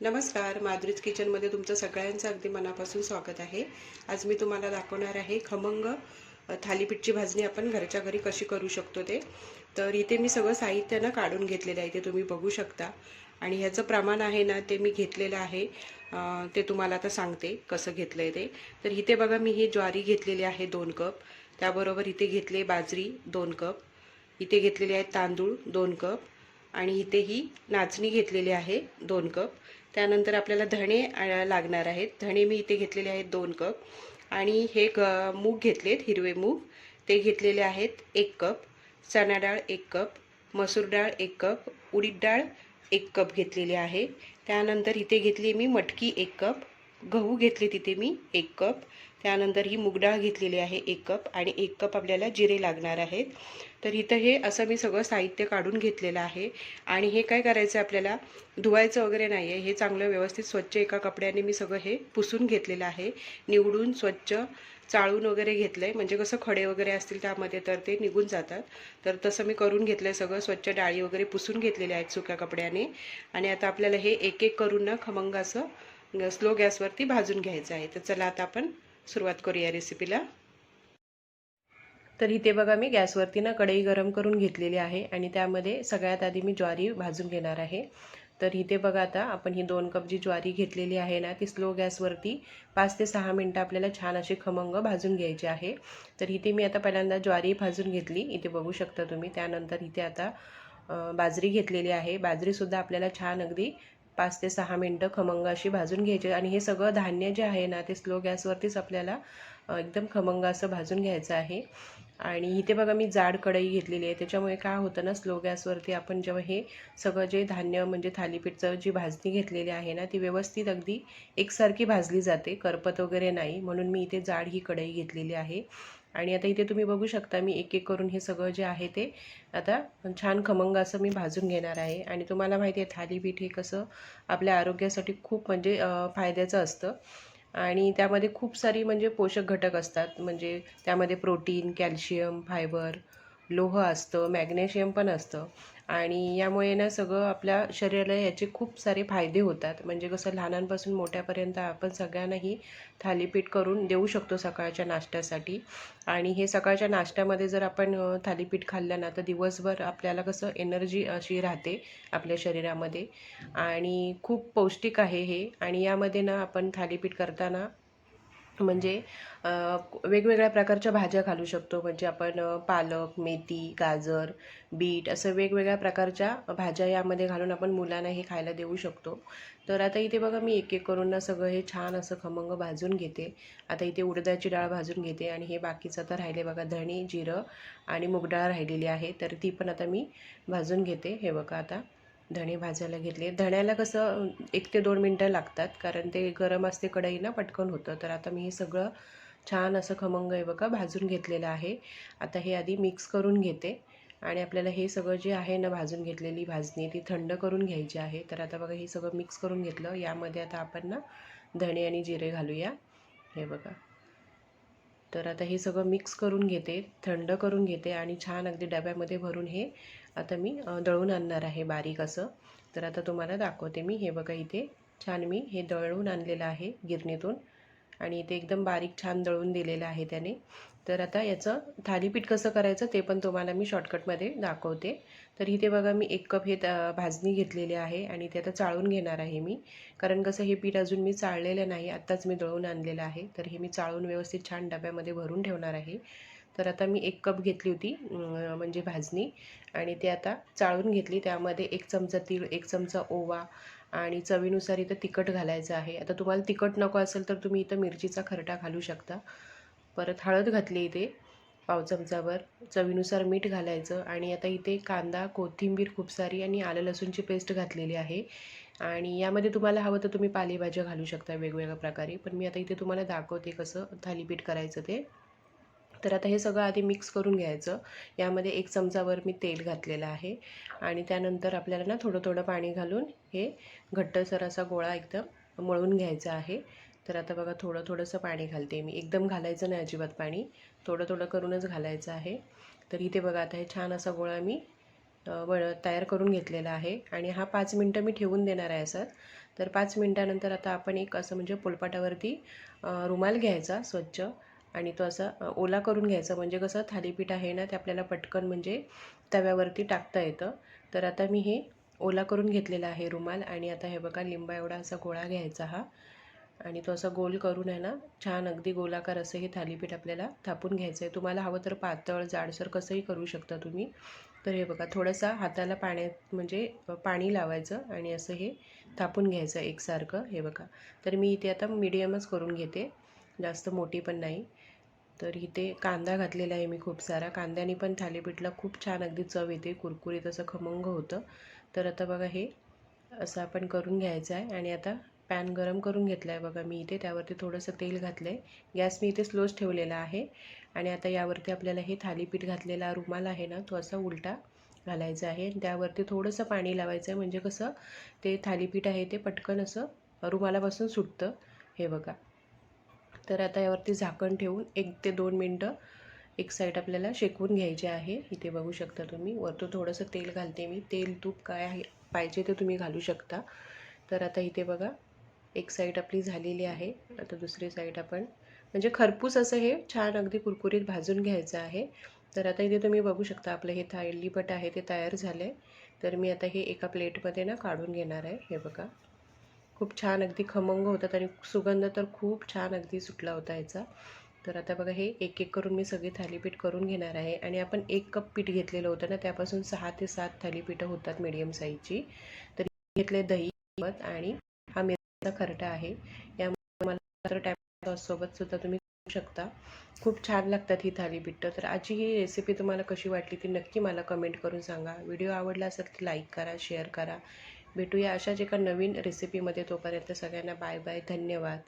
नमस्कार माधुरीज किचनमध्ये तुमचं सगळ्यांचं अगदी मनापासून स्वागत आहे. आज मी तुम्हाला दाखवणार आहे खमंग थालीपीठची भाजणी आपण घरच्या घरी कशी करू शकतो ते. तर इथे मी सगळं साहित्य ना काढून घेतलेलं आहे ते तुम्ही बघू शकता. आणि ह्याचं प्रमाण आहे ना ते मी घेतलेलं आहे. ते तुम्हाला आता सांगते कसं घेतलं आहे ते. तर इथे बघा मी ही ज्वारी घेतलेली आहे दोन कप. त्याबरोबर इथे घेतले बाजरी दोन कप. इथे घेतलेले आहेत तांदूळ दोन कप. आणि इथे ही नाचणी घेतलेली आहे दोन कप. त्यानंतर आपल्याला धणे लागणार आहेत. धणे मी इथे घेतलेले आहेत दोन कप. आणि हे ग मूग घेतलेत हिरवे मूग. ते घेतलेले आहेत एक कप. चणा डाळ एक कप. मसूर डाळ एक कप. उडीद डाळ एक कप घेतलेली आहे. त्यानंतर इथे घेतली मी मटकी एक कप. गहू घेतले तिथे मी एक कप. त्यानंतर ही मुगडाळ घेतलेली आहे एक कप आणि एक कप आपल्याला जिरे लागणार आहेत. तर इथं हे असं मी सगळं साहित्य काढून घेतलेलं आहे. आणि हे काय करायचं आहे आपल्याला? धुवायचं वगैरे नाही आहे हे चांगलं व्यवस्थित स्वच्छ एका कपड्याने मी सगळं हे पुसून घेतलेलं आहे. निवडून स्वच्छ चाळून वगैरे घेतलं आहे म्हणजे कसं खडे वगैरे असतील त्यामध्ये तर ते निघून जातात. तर तसं मी करून घेतलं आहे सगळं. स्वच्छ डाळी वगैरे पुसून घेतलेले आहेत सुक्या कपड्याने. आणि आता आपल्याला हे एक एक करून ना खमंग असं स्लो गॅसवरती भाजून घ्यायचं आहे. तर चला आता आपण सुरुवात करूया रेसिपीला तर इथे बघा मी गॅसवरती ना कढई गरम करून घेतलेली आहे आणि त्यामध्ये सगळ्यात आधी मी ज्वारी भाजून घेणार आहे. तर इथे बघा आता आपण ही दोन कप जी ज्वारी घेतलेली आहे ना ती स्लो गॅसवरती पाच ते सहा मिनटं आपल्याला छान अशी खमंग भाजून घ्यायची आहे. तर इथे मी आता पहिल्यांदा ज्वारी भाजून घेतली इथे बघू शकता तुम्ही. त्यानंतर इथे आता बाजरी घेतलेली आहे. बाजरीसुद्धा आपल्याला छान अगदी पाच ते सहा मिनटं खमंग अशी भाजून घ्यायची. आणि हे सगळं धान्य जे आहे ना ते स्लो गॅसवरतीच आपल्याला एकदम खमंग असं भाजून घ्यायचं आहे. आणि इथे बघा मी जाड कढई घेतलेली आहे. त्याच्यामुळे काय होतं ना स्लो गॅसवरती आपण जेव्हा हे सगळं जे धान्य म्हणजे थालीपीठचं जी भाजणी घेतलेली आहे ना ती व्यवस्थित अगदी एकसारखी भाजली जाते. करपत वगैरे नाही. म्हणून मी इथे जाड ही कढई घेतलेली आहे. आणि आता इथे तुम्ही बघू शकता मी एक एक करून हे सगळं जे आहे ते आता छान खमंग असं मी भाजून घेणार आहे. आणि तुम्हाला माहिती आहे थालीपीठ हे कसं आपल्या आरोग्यासाठी खूप म्हणजे फायद्याचं असतं. आणि त्यामध्ये खूप सारी म्हणजे पोषक घटक असतात. म्हणजे त्यामध्ये प्रोटीन कॅल्शियम फायबर लोह असतं मॅग्नेशियम पण असतं. आणि यामुळे ना सगळं आपल्या शरीराला याचे खूप सारे फायदे होतात. म्हणजे कसं लहानांपासून मोठ्यापर्यंत आपण सगळ्यांनाही थालीपीठ करून देऊ शकतो सकाळच्या नाश्त्यासाठी. आणि हे सकाळच्या नाश्त्यामध्ये जर आपण थालीपीठ खाल्लं ना तर दिवसभर आपल्याला कसं एनर्जी अशी राहते आपल्या शरीरामध्ये. आणि खूप पौष्टिक आहे हे. आणि यामध्ये ना आपण थालीपीठ करताना म्हणजे वेगवेगळ्या प्रकारच्या भाज्या घालू शकतो. म्हणजे आपण पालक मेथी गाजर बीट असं वेगवेगळ्या प्रकारच्या भाज्या यामध्ये घालून आपण मुलांना हे खायला देऊ शकतो. तर आता इथे बघा मी एक एक करून ना सगळं हे छान असं खमंग भाजून घेते. आता इथे उडदाची डाळ भाजून घेते आणि हे बाकीचं तर राहिले बघा धणे जिरं आणि मूग डाळ राहिलेली आहे. तर ती पण आता मी भाजून घेते. हे बघा आता. धणे भाजायला घेतले. धण्याला कसं एक ते दोन मिनटं लागतात कारण ते गरम असते कढई ना पटकन होतं. तर आता मी हे सगळं छान असं खमंग आहे बघा भाजून घेतलेलं आहे. आता हे आधी मिक्स करून घेते. आणि आपल्याला हे सगळं जे आहे ना भाजून घेतलेली भाजणी ती थंड करून घ्यायची आहे. तर आता बघा हे सगळं मिक्स करून घेतलं. यामध्ये आता आपण ना धणे आणि जिरे घालूया. हे बघा. तर आता हे सगळं मिक्स करून घेते थंड करून घेते आणि छान अगदी डब्यामध्ये भरून हे आता मी दळून आणणार आहे बारीक असं. तर आता तुम्हाला दाखवते मी. हे बघा इथे छान मी हे दळून आणलेलं आहे गिरणीतून. आणि इथे एकदम बारीक छान दळून दिलेलं आहे त्याने. तर आता याचं थालीपीठ कसं करायचं ते पण तुम्हाला मी शॉर्टकटमध्ये दाखवते. तर इथे बघा मी एक कप हे भाजणी घेतलेली आहे आणि ते आता चाळून घेणार आहे मी. कारण कसं हे पीठ अजून मी चाळलेलं नाही आत्ताच मी दळून आणलेलं आहे. तर हे मी चाळून व्यवस्थित छान डब्यामध्ये भरून ठेवणार आहे. तर आता मी एक कप घेतली होती म्हणजे भाजणी. आणि ते आता चाळून घेतली. त्यामध्ये एक चमचा तीळ एक चमचा ओवा आणि चवीनुसार इथं तिखट घालायचं आहे. आता तुम्हाला तिखट नको असेल तर तुम्ही इथं मिरचीचा खरटा घालू शकता. परत हळद घातली इथे पाव चमचावर. चवीनुसार मीठ घालायचं. आणि आता इथे कांदा कोथिंबीर खूप सारी आणि आलं लसूणची पेस्ट घातलेली आहे. आणि यामध्ये तुम्हाला हवं तर तुम्ही पालेभाज्या घालू शकता वेगवेगळ्या प्रकारे. पण मी आता इथे तुम्हाला दाखवते कसं थालीपीठ करायचं ते. तर आता हे सगळं आधी मिक्स करून घ्यायचं. यामध्ये एक चमचावर मी तेल घातलेलं आहे. आणि त्यानंतर आपल्याला ना थोडं थोडं पाणी घालून हे घट्टसर असा गोळा एकदम मळून घ्यायचा आहे. तर आता बघा थोडं थोडंसं पाणी घालते मी. एकदम घालायचं नाही अजिबात पाणी. थोडं थोडं करूनच घालायचं आहे. तर इथे बघा आता हे छान असा गोळा मी वळ तयार करून घेतलेला आहे. आणि हा पाच मिनटं मी ठेवून देणार आहे असं. तर पाच मिनटानंतर आता आपण एक असं म्हणजे पोलपाटावरती रुमाल घ्यायचा स्वच्छ. आणि तो असा ओला करून घ्यायचा. म्हणजे कसं थालीपीठ आहे ना ते आपल्याला पटकन म्हणजे तव्यावरती टाकता येतं. तर आता मी हे ओला करून घेतलेला आहे रुमाल आणि आता हे बघा लिंबा एवढा असा गोळा घ्यायचा हा. आणि तो असा गोल करून आहे ना छान अगदी गोलाकार असं हे थालीपीठ आपल्याला थापून घ्यायचं आहे तुम्हाला हवं तर पातळ जाडसर कसंही करू शकता तुम्ही. तर हे बघा थोडंसं हाताला पाण्यात म्हणजे पाणी लावायचं आणि असं हे थापून घ्यायचं एकसारखं हे बघा. तर मी इथे आता मीडियमच करून घेते. जास्त मोठी पण नाही. तर इथे कांदा घातलेला आहे मी खूप सारा. कांद्याने पण थालीपीठला खूप छान अगदी चव येते. कुरकुरीत असं खमंग होतं. तर आता बघा हे असं आपण करून घ्यायचं आहे. आणि आता पॅन गरम करून घेतला आहे बघा मी इथे. त्यावरती थोडंसं तेल घातलं आहे गॅस मी इथे स्लोच ठेवलेला आहे. आणि आता यावरती आपल्याला हे थालीपीठ घातलेला रुमाल आहे ना तो असा उलटा घालायचा आहे. आणि त्यावरती थोडंसं पाणी लावायचं आहे. म्हणजे कसं ते थालीपीठ आहे ते पटकन असं रुमालापासून सुटतं. हे बघा. तर आता यावरती झाकण ठेवून एक ते दोन मिनटं एक साईड आपल्याला शेकवून घ्यायचे आहे. इथे बघू शकता तुम्ही. वरतून थोडंसं तेल घालते मी. तेल तूप काय आहे पाहिजे ते तुम्ही घालू शकता. तर आता इथे बघा एक साईड आपली झालेली आहे. आता दुसरी साईड आपण म्हणजे खरपूस असं हे छान अगदी कुरकुरीत भाजून घ्यायचं आहे. तर आता इथे तुम्ही बघू शकता आपलं हे थालीपीठ आहे ते तयार झालं आहे तर मी आता हे एका प्लेटमध्ये ना काढून घेणार आहे. हे बघा. खूप छान अगदी खमंग होतात आणि सुगंध तर खूप छान अगदी सुटला होता याचा. तर आता बघा हे एक एक करून मी सगळी थालीपीठ करून घेणार आहे आणि आपण एक कप पीठ घेतलेलं होतं ना त्यापासून सहा ते सात थालीपीठं होतात मीडियम साईजची तर घेतले दही आणि हा मिरचा खरटा आहे. यामुळे मला तर टॅमॅटो सुद्धा तुम्ही करू शकता. खूप छान लागतात ही थालीपीठं. तर आजची ही रेसिपी तुम्हाला कशी वाटली ती नक्की मला कमेंट करून सांगा. व्हिडिओ आवडला असेल तर लाईक करा शेअर करा. भेटूया अशाच एका नवीन रेसिपीमध्ये तोपर्यंत सगळ्यांना बाय बाय धन्यवाद.